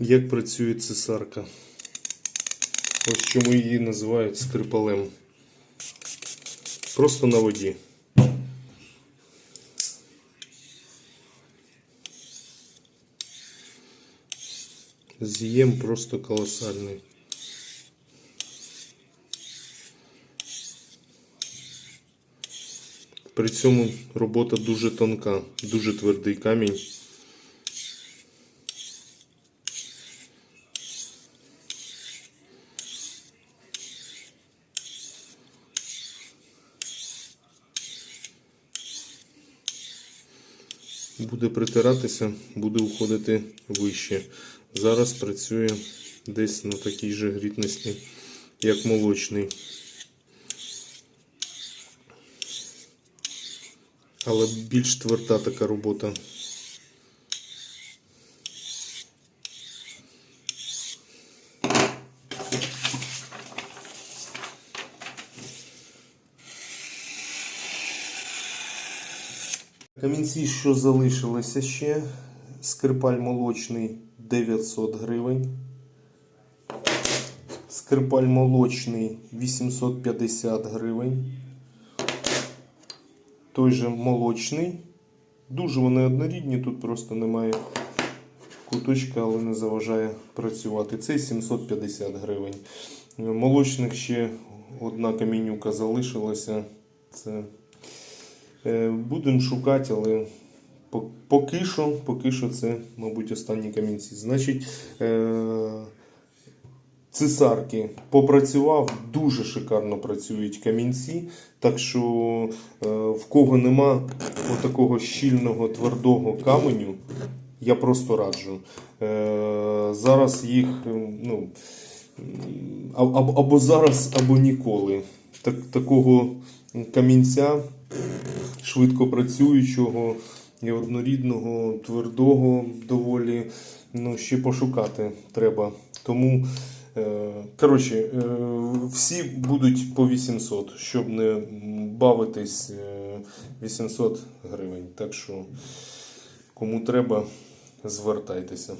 Як працює цесарка? Ось чому її називають скрипалем. Просто на воді. З'єм просто колосальний. При цьому робота дуже тонка, дуже твердий камінь. Буде притиратися, буде уходити вище. Зараз працює десь на такій же грітності, як молочний. Але більш тверда така робота. Камінці, що залишилися ще, скрипаль молочний 900 гривень. Скрипаль молочний 850 гривень. Той же молочний. Дуже вони однорідні, тут просто немає куточка, але не заважає працювати. Цей 750 гривень. Молочних ще одна камінюка залишилася. Це Будемо шукати, але поки що, поки що це, мабуть, останні камінці. Значить, е, цесарки попрацював, дуже шикарно працюють камінці. Так що е, в кого нема такого щільного твердого каменю, я просто раджу. Е, Зараз їх, е, ну, або зараз, або ніколи. Так, такого камінця швидко працюючого і однорідного, твердого доволі. Ну, ще пошукати треба. Тому, е, коротше, е, всі будуть по 800, щоб не бавитись е, 800 гривень. Так що, кому треба, звертайтеся.